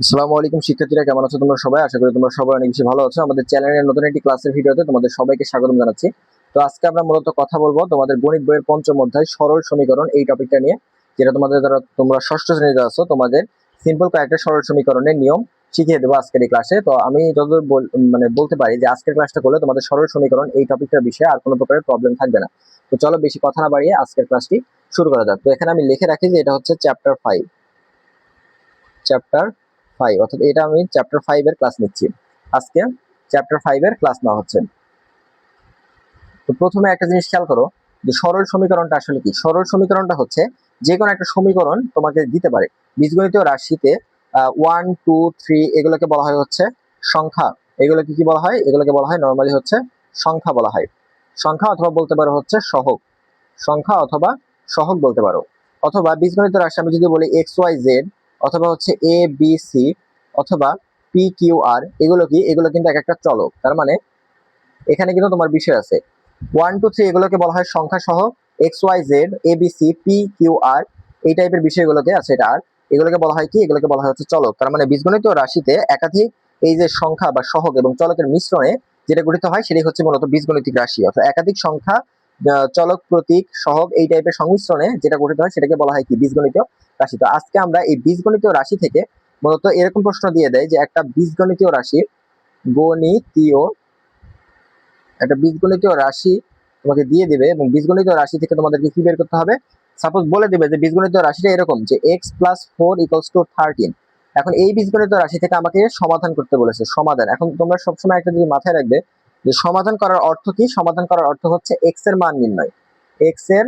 আসসালামু আলাইকুম, শিক্ষার্থীরা, কেমন আছো তোমরা সবাই? আশা করি তোমরা সবাই অনেক বেশি ভালো আছো। আমাদের চ্যানেলের নতুন একটি ক্লাসের ভিডিওতে তোমাদের সবাইকে স্বাগতম জানাচ্ছি। তো আজকে আমরা মূলত কথা বলব তোমাদের গণিত বইয়ের পঞ্চম অধ্যায়, সরল সমীকরণ, এই টপিকটা নিয়ে, যেটা তোমাদের দ্বারা তোমরা ষষ্ঠ শ্রেণীতে আছো, তোমাদের সিম্পল কয়েকটা সরল সমীকরণের নিয়ম শিখিয়ে দেবো আজকের এই ক্লাসে তো আমি যতদূর মানে বলতে পারি যে আজকের ক্লাসটা করলে তোমাদের সরল সমীকরণ, এই টপিকটার বিষয়ে আর কোনো প্রকারের প্রবলেম থাকবে না। তো চলো বেশি কথা না বাড়িয়ে আজকের ক্লাসটি শুরু করা যাক। তো এখানে আমি লিখে রাখি যে এটা হচ্ছে চ্যাপ্টার ফাইভ চ্যাপ্টার ফাইভ অর্থাৎ এটা আমি চ্যাপ্টার ক্লাস নিচ্ছি। আজকে চ্যাপ্টার ক্লাস হচ্ছে। তো প্রথমে একটা জিনিস খেয়াল করো, যে সরল সমীকরণটা আসলে কি? সরল সমীকরণটা হচ্ছে যে কোনো একটা সমীকরণ তোমাকে দিতে পারে। রাশিতে ওয়ান টু থ্রি এগুলোকে বলা হয় হচ্ছে সংখ্যা। এগুলোকে কি বলা হয়? এগুলোকে বলা হয় নর্মালি হচ্ছে সংখ্যা বলা হয়। সংখ্যা অথবা বলতে পারো হচ্ছে সহগ। সংখ্যা অথবা সহগ বলতে পারো। অথবা বীজগণিত রাশি আমি যদি বলি এক্স ওয়াই জেড অথবা হচ্ছে এ বি সি অথবা পি কিউ আর এগুলো কি? এগুলো কিন্তু এক একটা চলক। তার মানে এখানে কিন্তু তোমার বিষয় আছে। ওয়ান টু থ্রি এগুলোকে বলা হয় সংখ্যা সহ। X Y Z A B C P Q R এই টাইপের বিষয়গুলোকে আছে এটা। আর এগুলোকে বলা হয় কি? এগুলোকে বলা হয় হচ্ছে চলক। তার মানে বীজগণিত রাশিতে একাধিক এই যে সংখ্যা বা সহগ এবং চলকের মিশ্রণে যেটা গঠিত হয় সেটাই হচ্ছে মূলত বীজগণিতিক রাশি। অর্থাৎ একাধিক সংখ্যা চলক প্রতীক সহগ এই টাইপের সংমিশ্রণে যেটা গঠিত হয় সেটাকে বলা হয় কি? বীজগণিতীয় রাশি। তো আজকে আমরা এই বীজগণিতীয় রাশি থেকে মূলত এরকম প্রশ্ন দিয়ে দেয় যে একটা বীজগণিতীয় রাশি গণিতীয় একটা বীজগণিতীয় রাশি তোমাকে দিয়ে দিবে এবং বীজগণিতীয় রাশি থেকে তোমাদেরকে কি বের করতে হবে? সাপোজ বলে দিবে যে বীজগণিতীয় রাশিটা এরকম যে x plus four equals to thirteen এখন এই বীজগণিত রাশি থেকে আমাকে সমাধান করতে বলেছে, সমাধান। এখন তোমরা সবসময় একটা জিনিস মাথায় রাখবে যে সমাধান করার অর্থ কি? সমাধান করার অর্থ হচ্ছে এক্সের মান নির্ণয়। এক্সের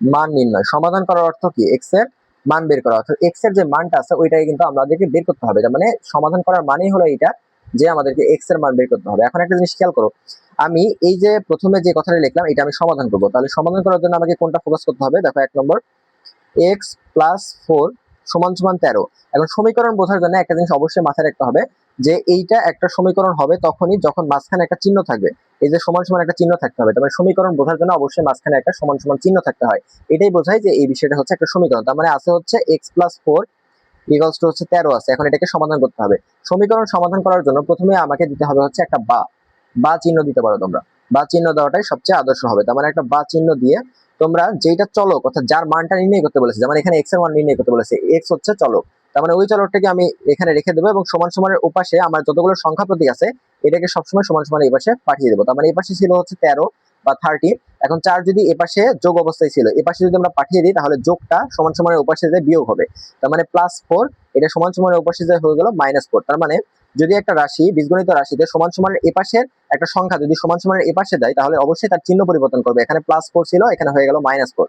মান নির্ণয়। সমাধান করার অর্থ কি? এক্সের মান বের করা। অর্থাৎ এক্সের যে মানটা আছে, ওইটাই কিন্তু আমাদেরকে বের করতে হবে। মানে সমাধান করার মানেই হলো এটা যে আমাদেরকে এক্সের মান বের করতে হবে। এখন একটা জিনিস খেয়াল করো। আমি এই যে প্রথমে যে কথাটা লিখলাম, এটা আমি সমাধান করব। তাহলে সমাধান করার জন্য আমাকে কোনটা ফোকাস করতে হবে? দেখো এক নম্বর এক্স প্লাস ফোর সমান সমান তেরো। এখন সমীকরণ বোঝার জন্য একটা জিনিস অবশ্যই মাথায় রাখতে হবে। যে এইটা একটা সমীকরণ হবে তখনই যখন মাঝখানে একটা চিহ্ন থাকবে। এই যে সমান সমান একটা চিহ্ন থাকতে হবে। তার মানে সমীকরণ বোঝার জন্য অবশ্যই মাঝখানে একটা সমান সমান চিহ্ন থাকতে হয়। এটাই বোঝায় যে এই বিষয়টা হচ্ছে একটা সমীকরণ। তার মানে আছে হচ্ছে x plus four equals to হচ্ছে তেরো আছে। এখন এটাকে সমাধান করতে হবে। সমীকরণ সমাধান করার জন্য প্রথমে আমাকে দিতে হবে হচ্ছে একটা বা। বা চিহ্ন দিতে পারো তোমরা। বা চিহ্ন দেওয়াটাই সবচেয়ে আদর্শ হবে। তার মানে একটা বা চিহ্ন দিয়ে তোমরা যেটা চলক, অর্থাৎ যার মানটা নির্ণয় করতে বলেছে, যেমন এখানে এক্সের মান নির্ণয় করতে বলেছে এক্স হচ্ছে চলক। তার মানে ওই চলকটাকে আমি এখানে রেখে দেবো এবং সমান সমানের উপাশে আমার যতগুলো সংখ্যা প্রতীক আছে, এটাকে সবসময় সমান সমান এই পাশে পাঠিয়ে দেবো। তার মানে এই পাশে ছিল হচ্ছে তেরো বা থার্টি এখন চার যদি এপাশে যোগ অবস্থায় ছিল, এপাশে যদি আমরা পাঠিয়ে দিই, তাহলে যোগটা সমান সমানের উপাশে যে বিয়োগ হবে, তার মানে প্লাস ফোর এটা সমান সমানের উপাশে যে হয়ে গেল মাইনাস ফোর তার মানে যদি একটা রাশি, বীজগণিত রাশিতে সমান সমানের এপাশের একটা সংখ্যা যদি সমান সমানের এপাশে যায় তাহলে অবশ্যই তার চিহ্ন পরিবর্তন করবে। এখানে প্লাস ফোর ছিল, এখানে হয়ে গেল মাইনাস ফোর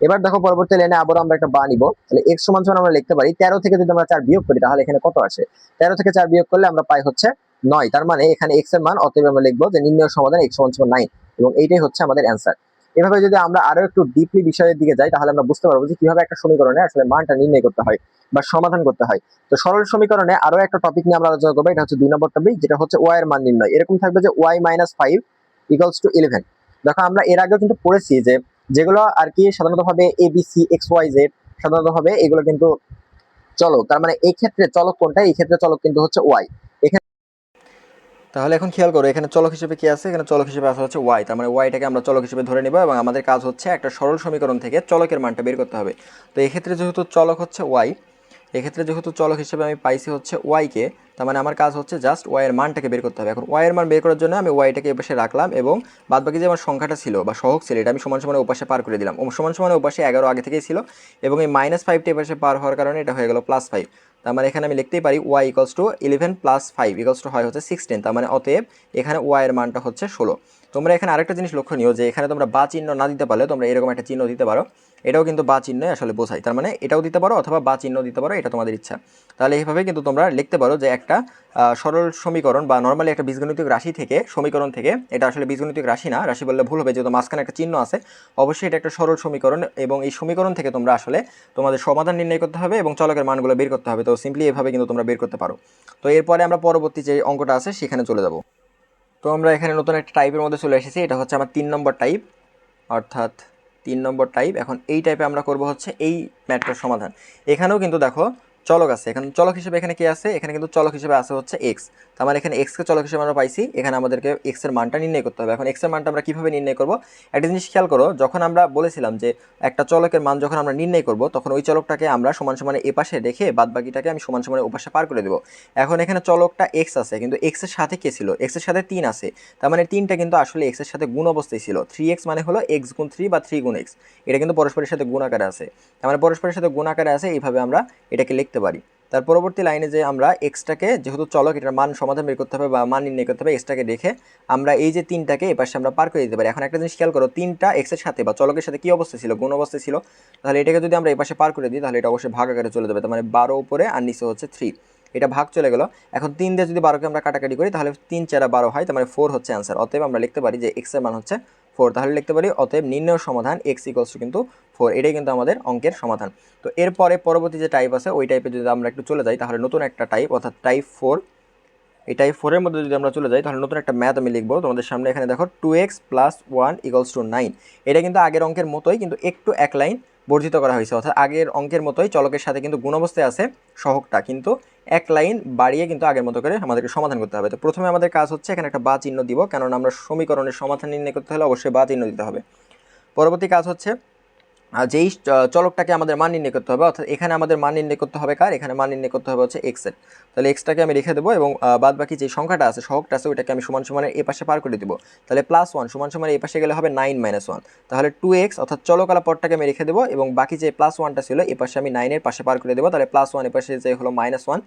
এবার দেখো পরবর্তী লাইনে আবার আমরা একটা বা নিব। তাহলে এক্স সমান সমান আমরা লিখতে পারি। তেরো থেকে যদি আমরা চার বিয়োগ করি, তাহলে এখানে কত আসে? তেরো থেকে চার বিয়োগ করলে আমরা পাই হচ্ছে নয়। তার মানে এখানে এক্সের মান, অতএব আমরা লিখব যে নির্ণয় সমাধান এক্স সমান সমান নাইন এবং এইটাই হচ্ছে আমাদের অ্যান্সার এভাবে যদি আমরা আরও একটু ডিপলি বিষয়ের দিকে যাই, তাহলে আমরা বুঝতে পারব যে কীভাবে একটা সমীকরণে আসলে মানটা নির্ণয় করতে হয় বা সমাধান করতে হয়। তো সরল সমীকরণে আরও একটা টপিক নিয়ে আমরা আলোচনা করব। এটা হচ্ছে দুই নম্বর টপিক যেটা হচ্ছে ওয়াই এর মান নির্ণয়। এরকম থাকবে যে y minus five equals to eleven দেখো আমরা এর আগেও কিন্তু পড়েছি যে যেগুলো আর কি সাধারণত ভাবে A B C X Y Z সাধারণত ভাবে এগুলো কিন্তু চলক। তার মানে এই ক্ষেত্রে চলক কোনটা? এই ক্ষেত্রে চলক কিন্তু হচ্ছে ওয়াই তাহলে এখন খেয়াল করো, এখানে চলক হিসেবে কি আছে? এখানে চলক হিসেবে আসা হচ্ছে ওয়াই তার মানে ওয়াইটাকে আমরা চলক হিসেবে ধরে নিব এবং আমাদের কাজ হচ্ছে একটা সরল সমীকরণ থেকে চলকের মানটা বের করতে হবে। তো এক্ষেত্রে যেহেতু চলক হচ্ছে ওয়াই এক্ষেত্রে যেহেতু চলক হিসেবে আমি পাইছি হচ্ছে ওয়াইকে তার মানে আমার কাজ হচ্ছে জাস্ট ওয়াইয়ের মানটাকে বের করতে হবে। এখন ওয়াইয়ের মান বের করার জন্য আমি ওয়াইটাকে এপাশে রাখলাম এবং বাদবাকি যে আমার সংখ্যাটা ছিল বা সহক ছিল, এটা আমি সমান সমানে ওপাশে পার করে দিলাম। সমান সমানে ওপাশে এগারো আগে থেকেই ছিল এবং এই মাইনাস ফাইভটি এপাশে পার হওয়ার কারণে এটা হয়ে গেল প্লাস ফাইভ তার মানে এখানে আমি লিখতেই পারি y equals to eleven plus five equals to হয় হচ্ছে সিক্সটিন তার মানে অতএব এখানে ওয়াইয়ের মানটা হচ্ছে ষোলো। তোমরা এখানে আরেকটা জিনিস লক্ষণীয় যে এখানে তোমরা বা চিহ্ন না দিতে পারলে তোমরা এরকম একটা চিহ্ন দিতে পারো। এটাও কিন্তু বা চিহ্নই আসলে বোঝায়। তার মানে এটাও দিতে পারো অথবা বা চিহ্ন দিতে পারো, এটা তোমাদের ইচ্ছা। তাহলে এইভাবে কিন্তু তোমরা লিখতে পারো যে একটা সরল সমীকরণ বা নর্মালি একটা বীজগণিতিক রাশি থেকে, সমীকরণ থেকে, এটা আসলে বীজগণিতিক রাশি না, রাশি বললে ভুল হবে যেহেতু মাঝখানে একটা চিহ্ন আছে, অবশ্যই এটা একটা সরল সমীকরণ এবং এই সমীকরণ থেকে তোমরা আসলে তোমাদের সমাধান নির্ণয় করতে হবে এবং চলকের মানগুলো বের করতে হবে। তো সিম্পলি এভাবে কিন্তু তোমরা বের করতে পারো। তো এরপরে আমরা পরবর্তী যে অঙ্কটা আছে সেখানে চলে যাব। তো আমরা এখানে নতুন একটা টাইপের মধ্যে চলে এসেছি। এটা হচ্ছে আমার তিন নম্বর টাইপ অর্থাৎ তিন নম্বর টাইপ এখন এই টাইপে আমরা করব হচ্ছে এই ম্যাটটার সমাধান। এখানেও কিন্তু দেখো চলক আছে। এখানে চলক হিসেবে এখানে কি আছে? এখানে কিন্তু চলক হিসেবে আছে হচ্ছে এক্স তার মানে এখানে এক্সকে চলক হিসেবে আমরা পাইছি। এখানে আমাদেরকে এক্সের মানটা নির্ণয় করতে হবে। এখন এক্সের মানটা আমরা কীভাবে নির্ণয় করব? একটা জিনিস খেয়াল করো, যখন আমরা বলেছিলাম যে একটা চলকের মান যখন আমরা নির্ণয় করব, তখন ওই চলকটাকে আমরা সমান সমানে এ পাশে রেখে বাদ বাকিটাকে আমি সমান সমানে ও পাশে পার করে দেবো। এখন এখানে চলকটা এক্স আছে, কিন্তু এক্সের সাথে কে ছিল? এক্সের সাথে তিন আছে। তার মানে তিনটা কিন্তু আসলে এক্সের সাথে গুণ অবস্থায় ছিল। থ্রি এক্স মানে হলো এক্স গুণ থ্রি বা থ্রি গুণ এক্স এটা কিন্তু পরস্পরের সাথে গুণ আকারে আছে। তার মানে পরস্পরের সাথে গুণ আকারে আছে। এইভাবে আমরা এটাকে লিখতে পারি। তার পরবর্তী লাইনে যে আমরা এক্সটাকে যেহেতু চলক, এটার মান সমাধান বের করতে হবে বা মান নির্ণয় করতে হবে এক্সটাকে রেখে আমরা এই যে তিনটাকে এপাশে আমরা পার করে দিতে পারি। এখন একটা জিনিস খেয়াল করো, তিনটা এক্সের সাথে বা চলকের সাথে কি অবস্থা ছিল? গুণ অবস্থা ছিল। তাহলে এটাকে যদি আমরা এপাশে পার করে দিই, তাহলে এটা অবশ্যই ভাগ আকারে চলে যাবে। তার মানে বারো উপরে আর নিচে হচ্ছে থ্রি এটা ভাগ চলে গেল। এখন তিন দিয়ে যদি বারোকে আমরা কাটাকাটি করি, তাহলে তিন চারা বারো হয়, তার মানে ফোর হচ্ছে অ্যান্সার অতএব আমরা লিখতে পারি যে এক্সের মান হচ্ছে ফোর, তাহলে লিখতে পারি, অতএব নির্ণয় সমাধান এক্স ইকলস টু কিন্তু ফোর এটাই কিন্তু আমাদের অঙ্কের সমাধান। তো এরপরে পরবর্তী যে টাইপ আছে, ওই টাইপে যদি আমরা একটু চলে যাই, তাহলে নতুন একটা টাইপ অর্থাৎ টাইপ ফোর এই টাইপ ফোরের মধ্যে যদি আমরা চলে যাই, তাহলে নতুন একটা ম্যাথ আমি লিখব। তোমাদের সামনে এখানে দেখো two x plus one equals to nine এটা কিন্তু আগের অঙ্কের মতোই কিন্তু একটু এক লাইন বর্ধিত করা হয়েছে। অর্থাৎ আগের অঙ্কের মতোই চলকের সাথে কিন্তু গুণ অবস্থায় আছে সহকটা কিন্তু এক লাইন বাড়িয়ে কিন্তু আগের মতো করে আমাদেরকে সমাধান করতে হবে। তো প্রথমে আমাদের কাজ হচ্ছে এখানে একটা বা চিহ্ন দিব, কেননা আমরা সমীকরণের সমাধান নির্ণয় করতে হলে অবশ্যই বা চিহ্ন দিতে হবে। পরবর্তী কাজ হচ্ছে যেই চলকটাকে আমাদের মান নির্ণয় করতে হবে, অর্থাৎ এখানে আমাদের মান নির্ণয় করতে হবে কার? এখানে মান নির্ণয় করতে হবে হচ্ছে এক্সের তাহলে এক্সটাকে আমি রেখে দেবো এবং বাদ বাকি যে সংখ্যাটা আছে, সহগটা আছে, ওইটাকে আমি সমান সমানের এ পাশে পার করে দেবো। তাহলে প্লাস ওয়ান সমান সমান এই পাশে গেলে হবে নাইন মাইনাস ওয়ান তাহলে টু এক্স অর্থাৎ চলকালা পদটাকে আমি রেখে দেবো এবং বাকি যে প্লাস ওয়ানটা ছিল, এ পাশে আমি নাইনের পাশে পার করে দেবো। তাহলে প্লাস ওয়ান এ পাশে যে হলো মাইনাস ওয়ান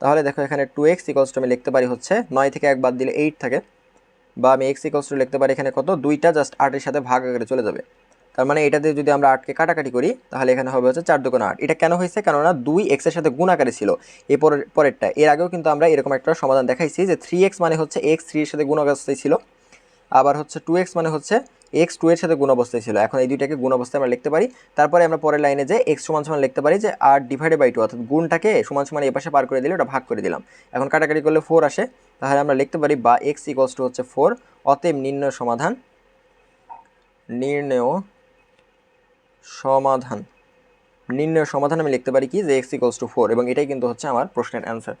তাহলে দেখো এখানে টু এক্স ইকলস টু আমি লিখতে পারি হচ্ছে নয় থেকে এক বাদ দিলে এইট থাকে। বা আমি এক্স ইকলস টু লিখতে পারি এখানে কত? দুইটা জাস্ট আটের সাথে ভাগ আকারে চলে যাবে। তার মানে এটা দিয়ে যদি আমরা আটকে কাটাকাটি করি, তাহলে এখানে হবে হচ্ছে চার দোকান আট। এটা কেন হয়েছে? কেননা দুই এক্সের সাথে গুণ আকারে ছিল পরের, পরেরটা। এর আগেও কিন্তু আমরা এরকম একটা সমাধান দেখাইছি যে থ্রি এক্স মানে হচ্ছে এক্স থ্রি এর সাথে গুণ অবস্থায় ছিল। আবার হচ্ছে টু এক্স মানে হচ্ছে এক্স টু এর সাথে গুণ অবস্থায় ছিল। এখন এই দুইটাকে গুণ অবস্থায় আমরা লিখতে পারি। তারপরে আমরা পরের লাইনে যে এক্স সমান সমান লিখতে পারি যে আর ডিভাইডেড বাই টু অর্থাৎ গুণটাকে সমান সমান এই পাশে পার করে দিলে ওটা ভাগ করে দিলাম। এখন কাটাকাটি করলে ফোর আসে। তাহলে আমরা লিখতে পারি বা এক্স ইকলস টু হচ্ছে ফোর অতএব নির্ণয় সমাধান, নির্ণয় সমাধান। নির্ণয় সমাধান আমি লিখতে পারি কি? যে এক্স ইকোয়ালস টু ফোর এবং এটাই কিন্তু হচ্ছে আমার প্রশ্নের অ্যান্সার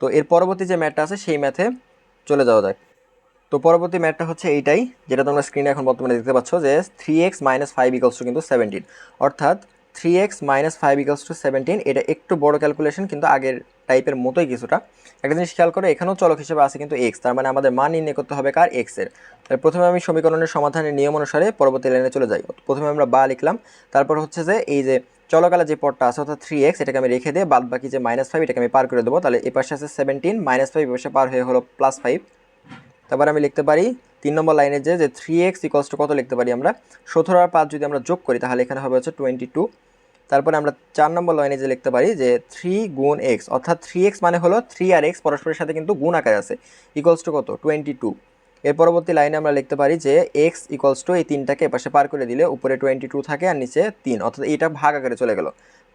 তো এর পরবর্তী যে ম্যাথটা আছে, সেই ম্যাথে চলে যাওয়া যায় তো পরবর্তী ম্যাথটা হচ্ছে এইটাই, যেটা তোমরা স্ক্রিনে এখন বর্তমানে দেখতে পাচ্ছ যে three x minus five equals to কিন্তু সেভেন্টিন অর্থাৎ three x minus five equals to seventeen এটা একটু বড় ক্যালকুলেশন কিন্তু আগের টাইপের মতোই কিছুটা। একটা জিনিস খেয়াল করে, এখানেও চলক হিসেবে আছে কিন্তু এক্স তার মানে আমাদের মান নির্ণয় করতে হবে কার? এক্সের। তাহলে প্রথমে আমি সমীকরণের সমাধানের নিয়ম অনুসারে পরবর্তী লাইনে চলে যাই। প্রথমে আমরা বা লিখলাম, তারপর হচ্ছে যে এই যে চলকালা যে পদটা আছে অর্থাৎ থ্রি এক্স এটাকে আমি রেখে দিয়ে বাদ বাকি যে মাইনাস ফাইভ এটাকে আমি পার করে দেবো। তাহলে এ পাশে আছে সেভেন্টিন মাইনাস ফাইভ পাশে পার হয়ে হলো প্লাস ফাইভ তারপর আমি লিখতে পারি, তিন নম্বর লাইনে যে থ্রি এক্স ইকলস টু কত লিখতে পারি আমরা? সতেরো আর পাঁচ যদি আমরা যোগ করি, তাহলে এখানে হবে হচ্ছে টোয়েন্টি টু তারপরে আমরা চার নম্বর লাইনে যে লিখতে পারি যে থ্রি গুণ এক্স অর্থাৎ থ্রি এক্স মানে হলো থ্রি আর এক্স পরস্পরের সাথে কিন্তু গুণ আকারে আছে ইকলস টু কত? টোয়েন্টি টু এর পরবর্তী লাইনে আমরা লিখতে পারি যে এক্স ইকলস টু এই তিনটাকে এপাশে পার করে দিলে উপরে টোয়েন্টি টু থাকে আর নিচে তিন, অর্থাৎ এইটা ভাগ আকারে চলে গেল।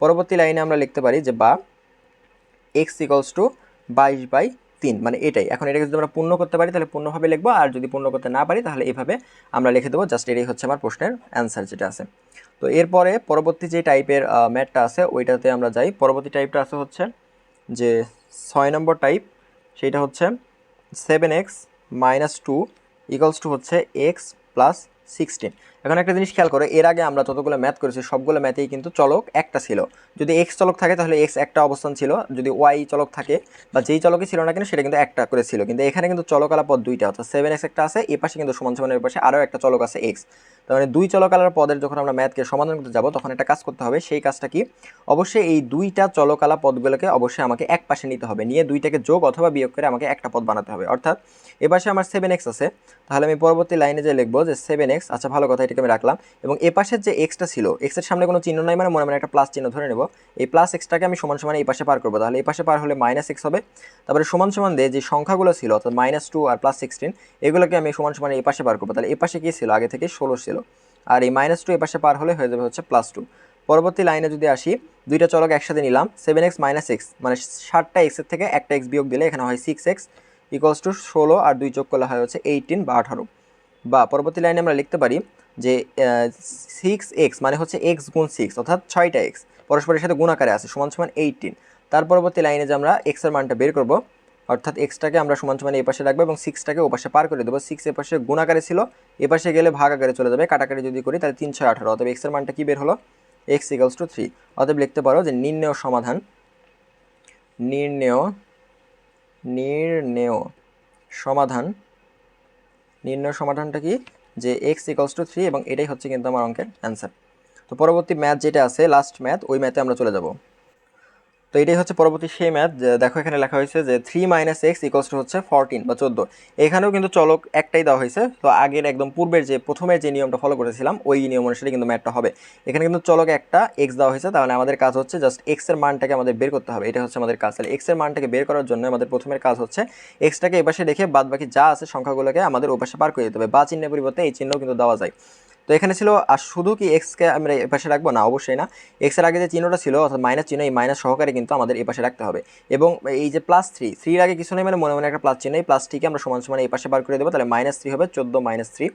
পরবর্তী লাইনে আমরা লিখতে পারি যে বা এক্স ইকলস টু বাইশ বাই তিন মানে এটাই। এখন এটাকে যদি আমরা পূর্ণ করতে পারি, তাহলে পূর্ণভাবে লিখব, আর যদি পূর্ণ করতে না পারি, তাহলে এইভাবে আমরা লিখে দেবো। জাস্ট এটাই হচ্ছে আমার প্রশ্নের অ্যান্সার যেটা আছে। তো এরপরে পরবর্তী যে টাইপের ম্যাটটা আছে, ওইটাতে আমরা যাই। পরবর্তী টাইপটা আছে হচ্ছে যে ছয় নম্বর টাইপ, সেইটা হচ্ছে seven x minus two equals to হচ্ছে এক্স প্লাস সিক্সটিন। এখন একটা জিনিস খেয়াল করে, এর আগে আমরা যতগুলো ম্যাথ করেছি, সবগুলো ম্যাথেই কিন্তু চলক একটা ছিল। যদি এক্স চলক থাকে, তাহলে এক্স একটা অবস্থান ছিল। যদি ওয়াই চলক থাকে, বা যেই চলকই ছিল না কেন, সেটা কিন্তু একটা করে ছিল। কিন্তু এখানে কিন্তু চলকালা পদ দুইটা, অর্থাৎ সেভেন এক্স একটা আছে, এ পাশে কিন্তু সমান সমানের পাশে আরও একটা চলক আছে এক্স তার মানে দুই চলকালার পদের যখন আমরা ম্যাথকে সমাধান করতে যাব, তখন একটা কাজ করতে হবে, সেই কাজটা কি? অবশ্যই এই দুইটা চলকালা পদগুলোকে অবশ্যই আমাকে এক পাশে নিতে হবে। নিয়ে দুইটাকে যোগ অথবা বিয়োগ করে আমাকে একটা পদ বানাতে হবে। অর্থাৎ এ পাশে আমার সেভেন এক্স আছে, তাহলে আমি পরবর্তী লাইনে যে লিখব যে সেভেন এক্স আচ্ছা ভালো কথা এটাকে আমি রাখলাম। এবং এ পাশের যে এক্সটা ছিল এক্সের সামনে কোনো চিহ্ন নাই মানে মনে মনে একটা প্লাস চিহ্ন ধরে নেব। এই প্লাস এক্সটাকে আমি সমান সমান এই পাশে পার করব। তাহলে এই পাশে পার হলে মাইনাস এক্স হবে। তারপরে সমান সমান দিয়ে যে সংখ্যাগুলো ছিল, অর্থাৎ মাইনাস টু আর প্লাস সিক্সটিন এগুলোকে আমি সমান সমান এই পাশে পার করব। তাহলে এ পাশে কী ছিল? আগে থেকে ষোলো ছিল। আর এই মাইনাস টু এ পাশে পার হলে হয়ে যাবে হচ্ছে প্লাস টু পরবর্তী লাইনে যদি আসি, দুইটা চলক একসাথে নিলাম সেভেন এক্স মাইনাস এক্স মানে ষাটটা এক্সের থেকে একটা এক্স বিয়োগ দিলে এখানে হয় সিক্স এক্স ইকোয়ালস টু ষোলো আর দুই যোগ করলে হয় হচ্ছে এইটিন বা আঠারো। বা পরবর্তী লাইনে আমরা লিখতে পারি যে সিক্স এক্স মানে হচ্ছে এক্স গুণ সিক্স অর্থাৎ ছয়টা এক্স পরস্পরের সাথে গুণাকারে আছে, সমান সমান এইটিন তার পরবর্তী লাইনে যে আমরা এক্সের মানটা বের করব, অর্থাৎ এক্সটাকে আমরা সমান সমান এই পাশে রাখব এবং সিক্সটাকে ও পাশে পার করে দেবো। সিক্স এ পাশে গুণাকারে ছিল, এ পাশে গেলে ভাগ আকারে চলে যাবে। কাটাকাটি যদি করি, তাহলে তিন, ছয়, আঠারো। অতএব এক্সের মানটা কি বের হলো? এক্স ইকালস টু থ্রি অতএব লিখতে পারো যে নির্ণেয় সমাধান। নির্ণেয় নির্ণেয় সমাধান। নির্ণয় সমাধানটা কি? যে এক্স ইকালস টু থ্রি এবং এটাই হচ্ছে কিন্তু আমার অঙ্কের অ্যান্সার তো পরবর্তী ম্যাথ যেটা আছে লাস্ট ম্যাথ ওই ম্যাথে আমরা চলে যাব। তো এটাই হচ্ছে পরবর্তী সেই ম্যাথ দেখো এখানে লেখা হয়েছে যে three minus x equals to হচ্ছে ফোরটিন বা চোদ্দ। এখানেও কিন্তু চলক একটাই দেওয়া হয়েছে, তো আগের একদম পূর্বের যে প্রথমের যে নিয়মটা ফলো করেছিলাম, ওই নিয়ম অনুসারে কিন্তু ম্যাথটা হবে। এখানে কিন্তু চলক একটা এক্স দেওয়া হয়েছে, তাহলে আমাদের কাজ হচ্ছে জাস্ট এক্সের মানটাকে আমাদের বের করতে হবে, এটা হচ্ছে আমাদের কাজ। তাহলে এক্সের মানটাকে বের করার জন্য আমাদের প্রথমের কাজ হচ্ছে এক্সটাকে এপাশে রেখে বাদ বাকি যা আছে সংখ্যাগুলোকে আমাদের ওপাশে পার করে দিতে হবে, বা চিহ্নের পরিবর্তে এই চিহ্নও কিন্তু দেওয়া যায়। তো এখানে ছিল, আর শুধু কি এক্সকে আমরা এপাশে রাখব? না, অবশ্যই না। এক্সের আগে যে চিহ্নটা ছিল, অর্থাৎ মাইনাস চিহ্ন, এই মাইনাস সহকারে কিন্তু আমাদের এপাশে রাখতে হবে। এবং এই যে প্লাস থ্রি থ্রির আগে কিছু নেই মানে মনে মনে একটা প্লাস চিহ্ন, এই প্লাস থ্রিকে আমরা সমান সমান এই পাশে বার করে দেবো, তাহলে মাইনাস থ্রি হবে চোদ্দ মাইনাস থ্রি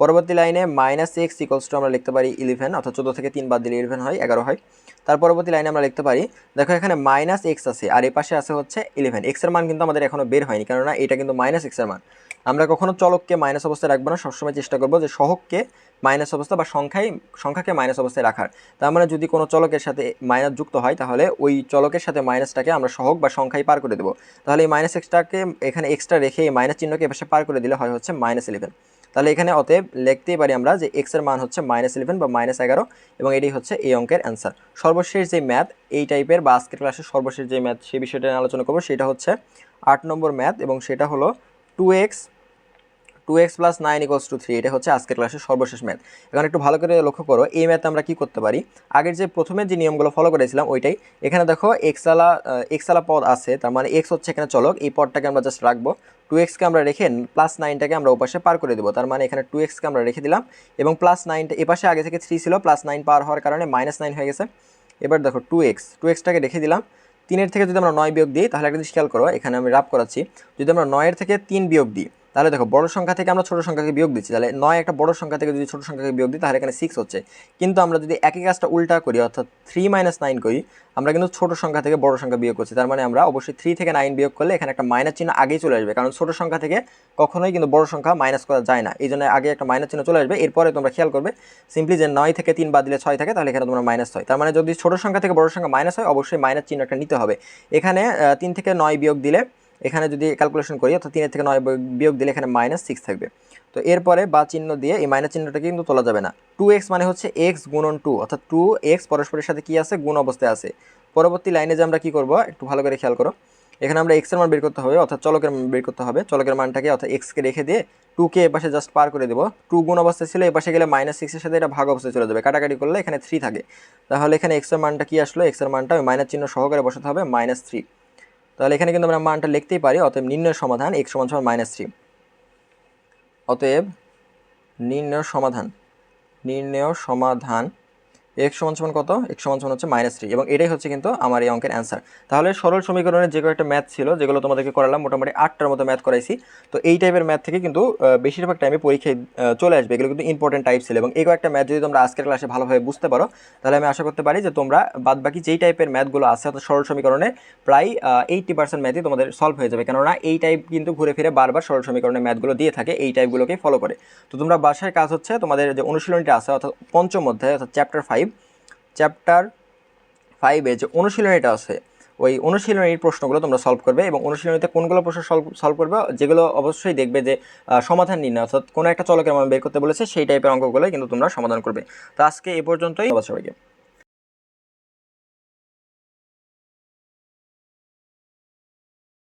পরবর্তী লাইনে মাইনাস এক্স ইকলস টু আমরা লিখতে পারি ইলেভেন অর্থাৎ চোদ্দ থেকে তিন বাদ দিলে ইলেভেন হয়, এগারো হয়। তার পরবর্তী লাইনে আমরা লিখতে পারি, দেখো এখানে মাইনাস এক্স আছে, আর এই পাশে আছে হচ্ছে ইলেভেন এক্সের মান কিন্তু আমাদের এখনও বের হয়নি, কেননা এটা কিন্তু মাইনাস এক্সের মান। আমরা কখনো চলককে মাইনাস অবস্থায় রাখব না, সবসময় চেষ্টা করব যে সহককে মাইনাস অবস্থা বা সংখ্যায়, সংখ্যাকে মাইনাস অবস্থায় রাখার। তার মানে যদি কোনো চলকের সাথে মাইনাস যুক্ত হয়, তাহলে ওই চলকের সাথে মাইনাসটাকে আমরা সহক বা সংখ্যায় পার করে দেবো। তাহলে এই মাইনাস এক্সটাকে এখানে এক্সট্রা রেখে এই মাইনাস চিহ্নকে এপাশে পার করে দিলে হয় হচ্ছে মাইনাস ইলেভেন তাহলে এখানে অতএব লিখতেই পারি আমরা যে এক্সের মান হচ্ছে মাইনাস ইলেভেন বা মাইনাস এগারো, এবং এটাই হচ্ছে এই অঙ্কের অ্যান্সার সর্বশেষ যে ম্যাথ এই টাইপের বা আজকের ক্লাসের সর্বশেষ যে ম্যাথ সেই বিষয়টা নিয়ে আলোচনা করব, সেটা হচ্ছে আট নম্বর ম্যাথ এবং সেটা হলো two x two x plus nine equals to three এটা হচ্ছে আজকের ক্লাসের সর্বশেষ ম্যাথ এখন একটু ভালো করে লক্ষ্য করো, এই ম্যাথে আমরা কি করতে পারি? আগের যে প্রথমে যে নিয়মগুলো ফলো করেছিলাম, ওইটাই। এখানে দেখো এক্সালা এক্সালা পদ আছে, তার মানে এক্স হচ্ছে এখানে চলক, এই পদটাকে আমরা জাস্ট রাখব। টু এক্সকে আমরা রেখে প্লাস নাইনটাকে আমরা ওপাশে পার করে দেবো, তার মানে এখানে টু এক্সকে আমরা রেখে দিলাম। এবং প্লাস নাইনটা এপাশে আগে থেকে থ্রি ছিল প্লাস নাইন পার হওয়ার কারণে মাইনাস নাইন হয়ে গেছে। এবার দেখো টু এক্স টু এক্সটাকে রেখে দিলাম। তিনের থেকে যদি আমরা নয় বিয়োগ দিই, তাহলে একটা জিনিস খেয়াল করো, এখানে আমি রাফ করাচ্ছি। যদি আমরা নয়ের থেকে তিন বিয়োগ দিই তাহলে দেখো, বড় সংখ্যা থেকে আমরা ছোট সংখ্যাকে বিয়োগ দিচ্ছি। তাহলে নয় একটা বড় সংখ্যা থেকে যদি ছোট সংখ্যাকে বিয়োগ দিই, তাহলে এখানে সিক্স হচ্ছে। কিন্তু আমরা যদি একই কাজটা উল্টা করি, অর্থাৎ থ্রি মাইনাস নাইন করি, আমরা কিন্তু ছোট সংখ্যা থেকে বড় সংখ্যা বিয়োগ করছি। তার মানে আমরা অবশ্যই থ্রি থেকে নাইন বিয়োগ করলে এখানে একটা মাইনাস চিহ্ন আগেই চলে আসবে। কারণ ছোট সংখ্যা থেকে কখনোই কিন্তু বড় সংখ্যা মাইনাস করা যায় না। এই জন্য আগে একটা মাইনাস চিহ্ন চলে আসবে। এরপরে তোমরা খেয়াল করবে সিম্পলি যে নয় থেকে তিন বাদ দিলে ছয় থাকে, তাহলে এখানে তোমরা মাইনাস হয় তার মানে যদি ছোট সংখ্যা থেকে বড় সংখ্যা মাইনাস হয়, অবশ্যই মাইনাস চিহ্ন একটা নিতে হবে। এখানে তিন থেকে নয় বিয়োগ দিলে এখানে যদি ক্যালকুলেশন করি, অর্থাৎ তিনের থেকে নয় বিয়োগ- দিলে এখানে মাইনাস সিক্স থাকবে। তো এরপরে বা চিহ্ন দিয়ে এই মাইনাস চিহ্নটাকে কিন্তু তোলা যাবে না। টু এক্স মানে হচ্ছে এক্স গুণন টু অর্থাৎ টু এক্স পরস্পরের সাথে কি আছে? গুণ অবস্থায় আছে। পরবর্তী লাইনে যে আমরা কী করব? একটু ভালো করে খেয়াল করো। এখানে আমরা এক্সের মান বের করতে হবে, অর্থাৎ চলকের মান বের করতে হবে। চলকের মানটাকে, অর্থাৎ এক্সকে রেখে দিয়ে টুকে এপাশে জাস্ট পার করে দেবো। টু গুণ অবস্থায় ছিল, এপাশে গেলে মাইনাস সিক্সের সাথে এটা ভাগ অবস্থায় চলে যাবে। কাটাকাটি করলে এখানে থ্রি থাকে। তাহলে এখানে এক্সের মানটা কি আসলো? এক্সের মানটা ওই মাইনাস চিহ্ন সহকারে বসাতে হবে মাইনাস থ্রি তাহলে এখানে কিন্তু আমরা মানটা লিখতেই পারি, অতএব নির্ণয় সমাধান এক্স সমান সমান মাইনাস থ্রি অতএব নির্ণয় সমাধান নির্ণয় সমাধান এক্স সমান সমান কত? এক্স সমান সমান হচ্ছে মাইনাস থ্রি এবং এটাই হচ্ছে কিন্তু আমার এই অঙ্কের অ্যান্সার তাহলে সরল সমীকরণের যে কয়েকটা ম্যাথ ছিল, যেগুলো তোমাদেরকে করালাম, মোটামুটি আটটার মতো ম্যাথ করাইছি। তো এই টাইপের ম্যাথ থেকে কিন্তু বেশিরভাগ টাইমে পরীক্ষায় চলে আসবে। এগুলো কিন্তু ইম্পর্টেন্ট টাইপ ছিল। এবং এই কয়েকটা ম্যাথ যদি তোমরা আজকের ক্লাসে ভালোভাবে বুঝতে পারো, তাহলে আমি আশা করতে পারি যে তোমরা বাদবাকি যেই টাইপের ম্যাথগুলো আছে, অর্থাৎ সরল সমীকরণে প্রায় এইটটি পার্সেন্ট ম্যাথই তোমাদের সলভ হয়ে যাবে। কেননা এই টাইপ কিন্তু ঘুরে ফিরে বারবার সরল সমীকরণের ম্যাথগুলো দিয়ে থাকে, এই টাইপগুলোকেই ফলো করে। তো তোমরা বাসায় কাজ হচ্ছে, তোমাদের যে অনুশীলনীটা আছে, অর্থাৎ পঞ্চম অধ্যায়, অর্থাৎ চ্যাপ্টার ফাইভ চ্যাপ্টার ফাইভে যে অনুশীলনীটা আছে, ওই অনুশীলনীর প্রশ্নগুলো তোমরা সলভ করবে এবং অনুশীলনীতে কোনগুলো প্রশ্ন সলভ সলভ করবে, যেগুলো অবশ্যই দেখবে যে সমাধান নির্ণয় অর্থাৎ কোনো একটা চলকের মানে বের করতে বলেছে, সেই টাইপের অঙ্কগুলোই কিন্তু তোমরা সমাধান করবে। তো আজকে এ পর্যন্তই সবাইকে।